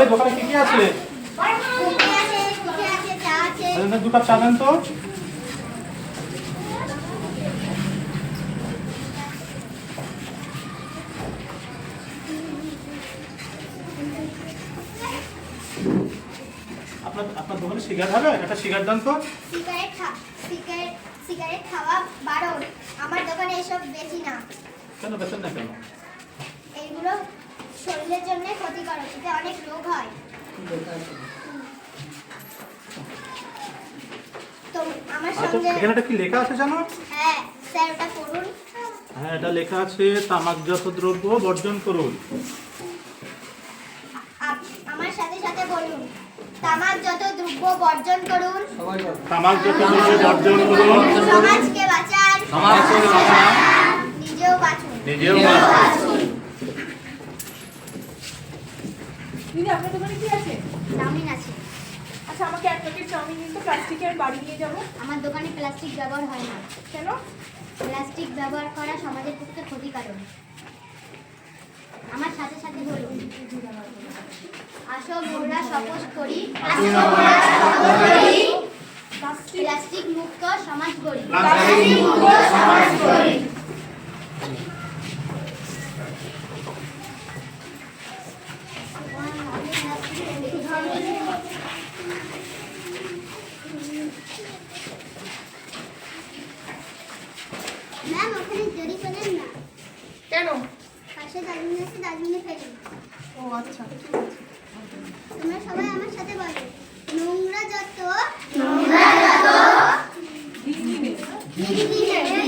ছেলে দোকানে কি কি আছে? দু কাপ চা দেন তো। আপনার আপনার দোকানে সিগারেট হবে? একটা সিগারেট দেন তো। সিগারেট খা সিগারেট সিগারেট খাওয়া বারণ। আমার দোকানে এসব বেশি না। কেন বেচেন না কেন? এইগুলো শরীরের জন্য ক্ষতিকারক এতে অনেক রোগ হয়। তো আমার আচ্ছা সঙ্গে এখানে একটা কি লেখা আছে জানো? হ্যাঁ স্যার ওটা করুন হ্যাঁ এটা লেখা আছে তামাকজাত দ্রব্য বর্জন করুন। আমার সাথে সাথে বলুন তামাক যত দ্রব্য বর্জন করুন। তামাকজাত দ্রব্য বর্জন করুন। সমাজকে বাঁচান। সমাজকে বাঁচান। নিজেও বাঁচুন। নিজেও দিদি আপনার দোকানে কি আছে? চাউমিন আছে। আচ্ছা আমাকে এক প্যাকেট চাউমিন দিন তো প্লাস্টিকে আমি বাড়ি নিয়ে যাব। আমার দোকানে প্লাস্টিক ব্যবহার হয় না। কেন? প্লাস্টিক ব্যবহার করা সমাজের পক্ষে ক্ষতিকারক। আমার সাথে সাথে বলুন। আসো মোরা শপথ করি। প্লাস্টিক? প্লাস্টিক মুক্ত সমাজ গড়ি। ম্যাম ওখানে দেরি করেন কেন? পাশে দাদুন আছে দাদুনে ফেলে ও আচ্ছা। তোমরা সবাই আমার সাথে বলো নোংরা যত নোংরা যত। দিদি দিদি